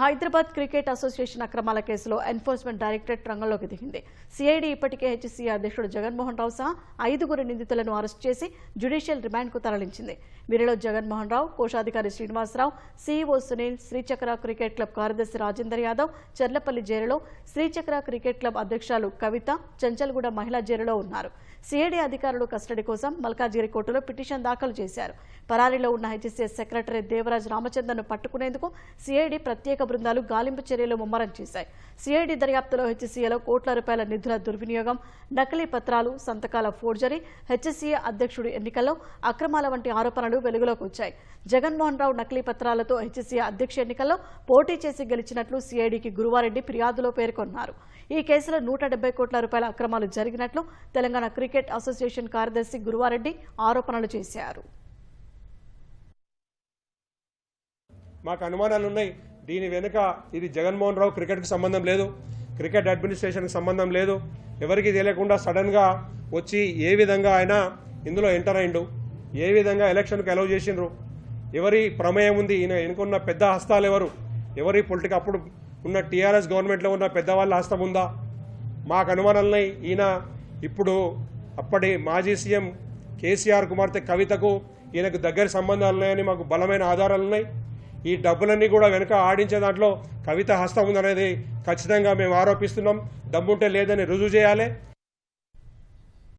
Hyderabad cricket association అక్రమాల కేసులో enforcement directorate రంగంలోకి దిగింది. సిఐడి ఇప్పటికే హెచ్సీ అధ్యక్షుడు జగన్మోహన్ రావు సహా ఐదుగురు నిందితులను అరెస్ట్ చేసి జ్యుడిషియల్ రిమాండ్కు తరలించింది. వీరిలో జగన్మోహన్ రావు కోశాధికారి Srinivasarao CEO Sunil Srichakra cricket club కార్యదర్శి రాజేందర్ యాదవ్ చర్లపల్లి జైలులో శ్రీచక్ర క్రికెట్ క్లబ్ అధ్యక్షులు కవిత చంచల్గూడ మహిళా జైలులో ఉన్నారు. సిఐడి అధికారులు కస్టడీ కోసం మల్కాజిగిరి కోర్టులో పిటిషన్ దాఖలు చేశారు. పరారీలో ఉన్న హెచ్ఎస్ఎస్ సెక్రటరీ దేవరాజ్ రామచంద్రను పట్టుకునేందుకు సిఐడి ప్రత్యేక బృందాలు గాలింపు చర్యలు ముమ్మరం చేశాయి. సిఐడి దర్యాప్తులో హెచ్సిఏలో కోట్ల రూపాయల నిధుల దుర్వినియోగం నకిలీ పత్రాలు సంతకాల ఫోర్జరీ హెచ్సిఏ అధ్యక్షుడు ఎన్నికల్లో అక్రమాల వంటి ఆరోపణలు వెలుగులోకి వచ్చాయి. జగన్మోహన్ రావు నకిలీ పత్రాలతో హెచ్సిఏ అధ్యక్ష ఎన్నికల్లో పోటీ చేసి గెలిచినట్లు సిఐడికి గురువారెడ్డి ఫిర్యాదులో పేర్కొన్నారు. ఈ కేసులో నూట డెబ్బై కోట్ల రూపాయల అక్రమాలు జరిగినట్లు తెలంగాణ క్రికెట్ అసోసియేషన్ కార్యదర్శి గురువారెడ్డి ఆరోపణలు చేశారు. మాకు అనుమానాలు ఉన్నాయి దీని వెనుక ఇది జగన్మోహన్ రావు క్రికెట్కి సంబంధం లేదు. క్రికెట్ అడ్మినిస్ట్రేషన్కి సంబంధం లేదు. ఎవరికి తెలియకుండా సడన్గా వచ్చి ఏ విధంగా ఆయన ఇందులో ఎంటర్ అయిండు. ఏ విధంగా ఎలక్షన్కి అలౌ చేసిండ్రు. ఎవరి ప్రమేయం ఉంది? ఈయన ఎన్నుకున్న పెద్ద హస్తాలు ఎవరు? ఎవరి పొలిటిక్ అప్పుడు ఉన్న టీఆర్ఎస్ గవర్నమెంట్లో ఉన్న పెద్దవాళ్ళ హస్తం ఉందా? మాకు అనుమానాలని ఈయన ఇప్పుడు అప్పటి మాజీ సీఎం కేసీఆర్ కుమార్తె కవితకు ఈయనకు దగ్గర సంబంధాలు ఉన్నాయని మాకు బలమైన ఆధారాలు ఉన్నాయి. ఈ డబ్బులన్నీ కూడా వెనుక ఆడించే దాంట్లో కవిత హస్తం ఉందనేది ఖచ్చితంగా మేము ఆరోపిస్తున్నాం. దమ్ముంటే లేదని రుజువు చేయాలి.